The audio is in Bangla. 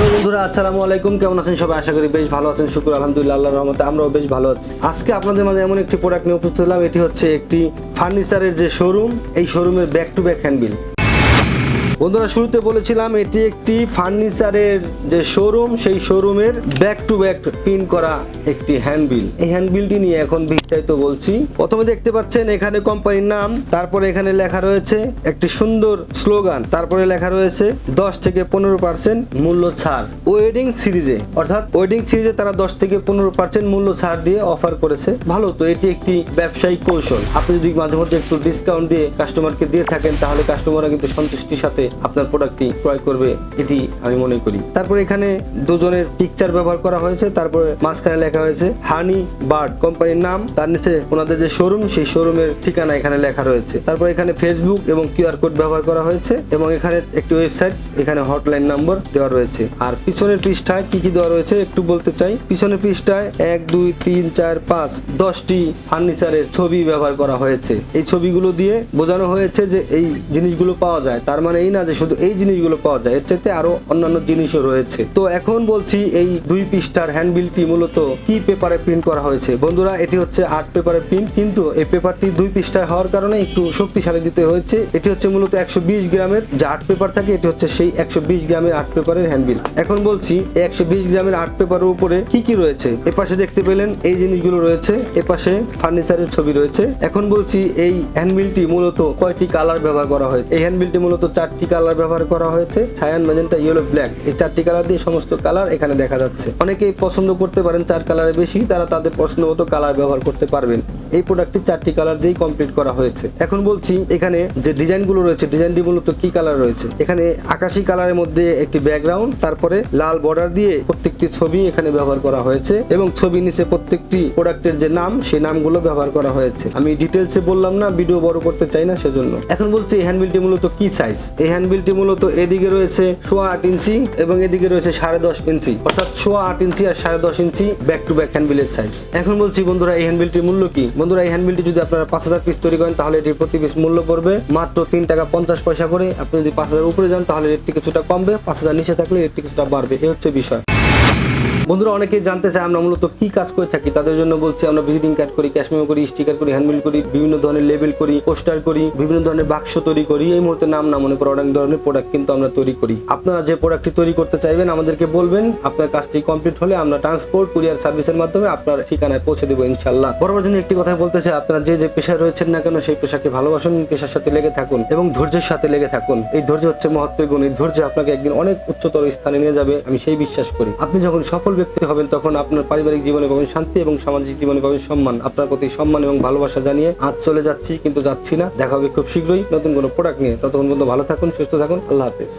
বন্ধুরা, আসসালামু আলাইকুম। কেমন আছেন সবাই? আশা করি বেশ ভালো আছেন। শুক্র, আলহামদুলিল্লাহ, আল্লাহর রহমতে আমরাও বেশ ভালো আছি। আজকে আপনাদের মাঝে এমন একটি প্রোডাক্ট নিয়ে উপস্থিত হলাম। এটি হচ্ছে একটি ফার্নিচারের যে শোরুম এই শোরুমের ব্যাক টু ব্যাক হ্যান্ডবিল বন্ধুরা, শুরুতে বলেছিলাম এটি একটি ফার্নিচারের যে শোরুম সেই শোরুমের ব্যাক টু ব্যাক প্রিন্ট করা একটি হ্যান্ডবিল এই হ্যান্ডবিলটি নিয়ে এখন বিস্তারিত বলছি। প্রথমে দেখতে পাচ্ছেন এখানে কোম্পানির নাম, তারপরে এখানে লেখা রয়েছে একটি সুন্দর স্লোগান তারপরে লেখা রয়েছে দশ থেকে পনেরো পার্সেন্ট মূল্য ছাড়। ওয়েডিং সিরিজে অর্থাৎ ওয়েডিং সিরিজে তারা দশ থেকে পনেরো পার্সেন্ট মূল্য ছাড় দিয়ে অফার করেছে। ভালো তো, এটি একটি ব্যবসায়িক কৌশল। আপনি যদি মাঝে মধ্যে একটু ডিসকাউন্ট দিয়ে কাস্টমারকে দিয়ে থাকেন, তাহলে কাস্টমাররা কিন্তু সন্তুষ্টির সাথে আপনার প্রোডাক্টটি ক্রয় করবে এটি আমি মনে করি। তারপরে এখানে দুজনের পিকচার ব্যবহার করা হয়েছে, তারপরে মাঝখানে লেখা হয়েছে, হানি বার্ড কোম্পানির নাম। তার নিচে ওনাদের যে শোরুম সেই শোরুমের ঠিকানা এখানে লেখা রয়েছে। তারপর এখানে ফেসবুক এবং কিউআর কোড ব্যবহার করা হয়েছে এবং এখানে একটি ওয়েবসাইট এখানে হটলাইন নম্বর দেওয়া রয়েছে। আর পিছনের পৃষ্ঠায় কি কি দেওয়া রয়েছে একটু বলতে চাই। পিছনের পৃষ্ঠায় এক, দুই, তিন, চার, পাঁচ, দশটি ফার্নিচারের ছবি ব্যবহার করা হয়েছে। এই ছবিগুলো দিয়ে বোঝানো হয়েছে যে এই জিনিসগুলো পাওয়া যায়। তার মানে এই না যে শুধু এই জিনিসগুলো পাওয়া যায়, এর চাইতে আরও অন্যান্য জিনিসও রয়েছে। তো এখন বলছি এই দুই পৃষ্ঠার হ্যান্ডবিলটি মূলত কি পেপারে প্রিন্ট করা হয়েছে? বন্ধুরা, এটি হচ্ছে আর্ট পেপারে প্রিন্ট কিন্তু এই পেপারটি দুই পৃষ্ঠায় হওয়ার কারণে একটু শক্তিশালী দিতে হয়েছে। এটি হচ্ছে মূলত একশো বিশ গ্রামের যে আর্ট পেপার থাকে, এটি হচ্ছে সেই একশো বিশ গ্রামের আর্ট পেপারের হ্যান্ডবিল এখন বলছি একশো বিশ গ্রামের আর্ট পেপারের উপরে কি কি রয়েছে? এপাশে দেখতে পেলেন এই জিনিসগুলো রয়েছে, এপাশে ফার্নিচারের ছবি রয়েছে। এখন বলছি, এই হ্যান্ডবিলটি মূলত কয়টি কালার ব্যবহার করা হয়েছে? এই হ্যান্ডবিলটি মূলত চারটি কালার ব্যবহার করা হয়েছে। ছায়ান ম্যাজেন্টা ইয়েলো ব্ল্যাক এই চারটি কালার দিয়ে সমস্ত কালার এখানে দেখা যাচ্ছে। অনেকেই পছন্দ করতে পারেন চার কালারের বেশি, তারা তাদের পছন্দ মতো কালার ব্যবহার করতে পারবেন। এই প্রোডাক্টটি চারটি কালার দিয়েই কমপ্লিট করা হয়েছে। এখন বলছি, এখানে যে ডিজাইনগুলো রয়েছে, ডিজাইনটি মূলত কি কালার রয়েছে? এখানে আকাশি কালারের মধ্যে একটি ব্যাকগ্রাউন্ড তারপরে লাল বর্ডার দিয়ে প্রত্যেকটি ছবি এখানে ব্যবহার করা হয়েছে এবং ছবি নিচে প্রত্যেকটি প্রোডাক্টের যে নাম, সেই নামগুলো ব্যবহার করা হয়েছে। আমি ডিটেলসে বললাম না ভিডিও বড় করতে চাই না, সেজন্য। এখন বলছি, এই হ্যান্ডবিলটি মূলত কি সাইজ এই হ্যান্ডবিলটি মূলত এদিকে রয়েছে সোয়া আট ইঞ্চি এবং এদিকে রয়েছে সাড়ে দশ ইঞ্চি। অর্থাৎ সোয়া আট ইঞ্চি আর সাড়ে দশ ইঞ্চি ব্যাক টু ব্যাক হ্যান্ডবিলের সাইজ এখন বলছি, বন্ধুরা, এই হ্যান্ডবিলটির মূল্য কি? বন্ধুরা, এই হ্যান্ডবিলটি যদি আপনারা পাঁচ হাজার পিস তৈরি করেন, তাহলে এটির প্রতি পিস মূল্য পড়বে মাত্র তিন টাকা পঞ্চাশ পয়সা করে। আপনি যদি পাঁচ হাজার উপরে যান, তাহলে রেটটি কিছুটা কমবে, পাঁচ হাজার নিচে থাকলে রেটটি কিছুটা বাড়বে। এ হচ্ছে বিষয়। বন্ধুরা, অনেকেই জানতে চায় আমরা মূলত কি কাজ করে থাকি। তাদের জন্য বলছি, আমরা ভিজিটিং কার্ড করি ক্যাশমেমো করি স্টিকার করি হ্যান্ডবিল করি, বিভিন্ন ধরনের লেবেল করি পোস্টার করি, বিভিন্ন ধরনের বাক্স তৈরি করি। এই মুহূর্তে নাম না মনে করে অনেক ধরনের প্রোডাক্ট কিন্তু আমরা তৈরি করি। আপনারা যে প্রোডাক্টটি তৈরি করতে চাইবেন, আমাদেরকে বলবেন, আপনার কাজটি কমপ্লিট হলে আমরা ট্রান্সপোর্ট কুরিয়ার সার্ভিসের মাধ্যমে আপনার ঠিকানায় পৌঁছে দেবো ইনশাল্লাহ বরাবর জন্য একটি কথা বলতে চাই, আপনারা যে যে পেশায় রয়েছেন না কেন, সেই পেশাকে ভালোবাসুন, পেশার সাথে লেগে থাকুন এবং ধৈর্যের সাথে লেগে থাকুন। এই ধৈর্য হচ্ছে মহত্বের গুণ, এই ধৈর্য আপনাকে একদিন অনেক উচ্চতর স্থানে নিয়ে যাবে, আমি সেই বিশ্বাস করি। আপনি যখন সফল ব্যক্তি হবেন তখন আপনার পারিবারিক জীবনে পাবেন শান্তি এবং সামাজিক জীবনে পাবেন সম্মান। আপনার প্রতি সম্মান এবং ভালোবাসা জানিয়ে আজ চলে যাচ্ছি, কিন্তু যাচ্ছি না। দেখা হবে খুব শীঘ্রই নতুন কোনো প্রোডাক্ট নিয়ে। ততক্ষণ পর্যন্ত ভালো থাকুন, সুস্থ থাকুন। আল্লাহ হাফেজ।